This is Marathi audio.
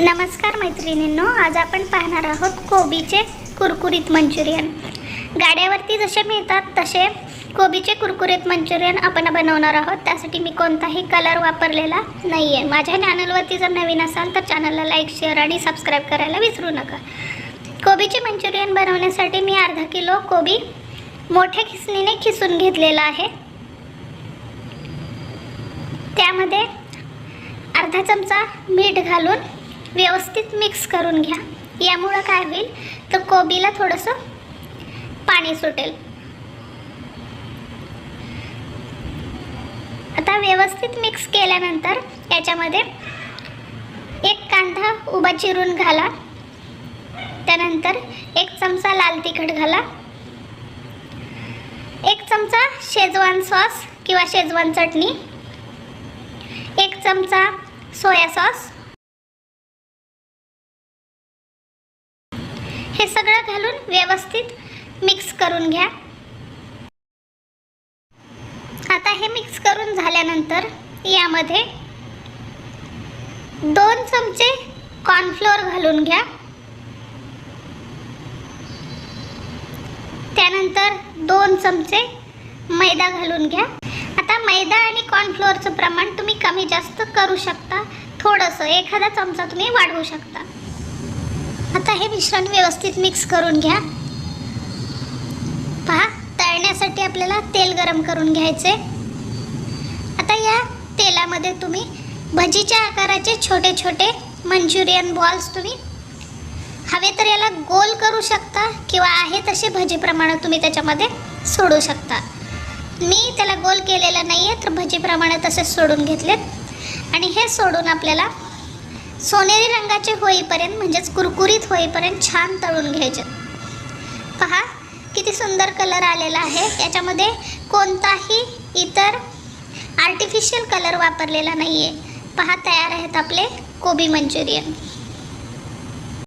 नमस्कार मैत्रिणींनो आज आपण पाहणार आहोत कोबीचे कुरकुरीत मंचुरियन. गाड्यावरती जसे मिळतात तसे कोबीचे कुरकुरीत मंचुरियन आपण बनवणार आहोत. त्यासाठी मी कोणताही कलर वापरलेला नाही आहे माझ्या चॅनलवरती जर नवीन असाल तर चॅनलला लाईक शेअर आणि सबस्क्राईब करायला विसरू नका. कोबीचे मंचुरियन बनवण्यासाठी मी अर्धा किलो कोबी मोठ्या खिसणीने खिसून घेतलेला आहे. त्यामध्ये अर्धा चमचा मीठ घालून व्यवस्थित मिक्स करून घ्या. यामुळं काय होईल? तर कोबीला थोडंसं पाणी सुटेल. आता व्यवस्थित मिक्स केल्यानंतर याच्यामध्ये एक कांदा उभा चिरून घाला. त्यानंतर एक चमचा लाल तिखट घाला. एक चमचा शेजवान सॉस किंवा शेजवान चटणी. एक चमचा सोया सॉस. हे सगळं घालून व्यवस्थित मिक्स करून घ्या. आता हे मिक्स करून झाल्यानंतर यामध्ये दोन चमचे कॉर्नफ्लोअर घालून घ्या. त्यानंतर दोन चमचे मैदा घालून घ्या. आता मैदा आणि कॉर्नफ्लोअरचं प्रमाण तुम्ही कमी जास्त करू शकता. थोडंसं एखादा चमचा तुम्ही वाढवू शकता. आता हे मिश्रण व्यवस्थित मिक्स करून घ्या. पहा तळण्यासाठी आपल्याला तेल गरम करून घ्यायचे आता या तेलामध्ये तुम्ही भजीच्या आकाराचे छोटे छोटे मंचुरियन बॉल्स तुम्ही हवे तर याला गोल करू शकता किंवा आहे तसे भजीप्रमाणे तुम्ही त्याच्यामध्ये सोडू शकता. मी त्याला गोल केलेला नाही आहे तर भजीप्रमाणे तसेच सोडून घेतलेत. आणि हे सोडून आपल्याला सोनेरी रंगाचे होईपर्यंत म्हणजेच कुरकुरीत होईपर्यंत छान तळून घ्यायचे. पहा किती सुंदर कलर आलेला आहे. त्याच्यामध्ये कोणताही इतर आर्टिफिशियल कलर वापरलेला नाही आहे पहा तयार आहेत आपले कोबी मंचुरियन.